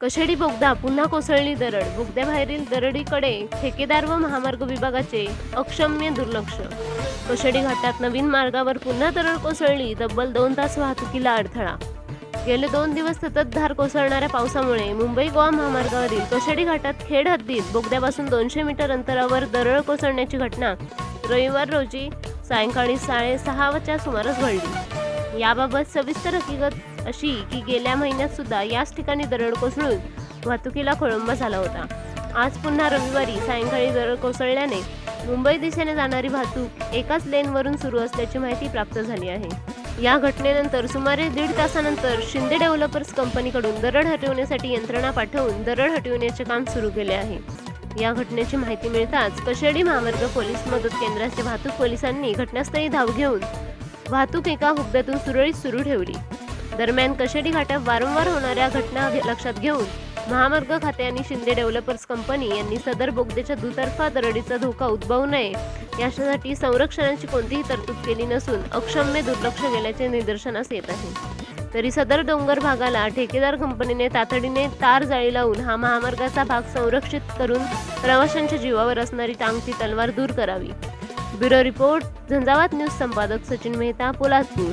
कशेडी बोगदा पुन्हा कोसळली दरड. बोगद्याबाहेरील दरडीकडे ठेकेदार व महामार्ग विभागाचे अक्षम्य दुर्लक्ष. कशेडी घाटात नवीन मार्गावर पुन्हा दरड कोसळली तब्बल दोन तास वाहतुकीला अडथळा. गेले दोन दिवस सततधार कोसळणाऱ्या पावसामुळे मुंबई गोवा महामार्गावरील कशेडी घाटात खेड हद्दीत बोगद्यापासून दोनशे मीटर अंतरावर दरड कोसळण्याची घटना रविवार रोजी सायंकाळी साडेसहाच्या सुमारास घडली. याबाबत सविस्तर हकीकत अशी की गेल्या महिन्यात सुद्धा याच ठिकाणी दरड कोसळून वाहतुकीला खोळंबा झाला होता. आज पुन्हा रविवारी सायंकाळी दरड कोसळल्याने मुंबई दिशेने जाणारी वाहतूक एकाच लेनवरून सुरू असल्याची माहिती प्राप्त झाली आहे. या घटनेनंतर सुमारे दीड तासानंतर शिंदे डेव्हलपर्स कंपनीकडून दरड हटवण्यासाठी यंत्रणा पाठवून दरड हटविण्याचे काम सुरू केले आहे. या घटनेची माहिती मिळताच कशेडी महामार्ग पोलीस मदत केंद्राचे वाहतूक पोलिसांनी घटनास्थळी धाव घेऊन वाहतूक एका हुब्ब्यातून सुरळीत सुरू ठेवली. दरम्यान कशेडी घाटात वारंवार होणाऱ्या घटना लक्षात घेऊन महामार्ग खाते आणि शिंदे डेव्हलपर्स कंपनी यांनी सदर बोगद्याच्या दुतर्फा दरडीचा धोका उद्भवू नये. यासाठी संरक्षणाची कोणतीही तरतूद केली नसून अक्षम्य दुर्लक्ष केल्याचे निदर्शनास येत आहे. तरी सदर डोंगर भागाला ठेकेदार कंपनीने तातडीने तार जाळी लावून हा महामार्गाचा भाग संरक्षित करून प्रवाशांच्या जीवावर असणारी टांगती तलवार दूर करावी. ब्युरो रिपोर्ट झंझावात न्यूज संपादक सचिन मेहता पोलादपूर.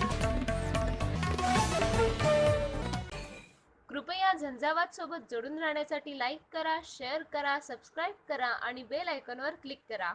कृपया झंझावात सोबत जोडून राहण्यासाठी लाईक करा शेअर करा सबस्क्राईब करा आणि बेल आयकॉनवर क्लिक करा.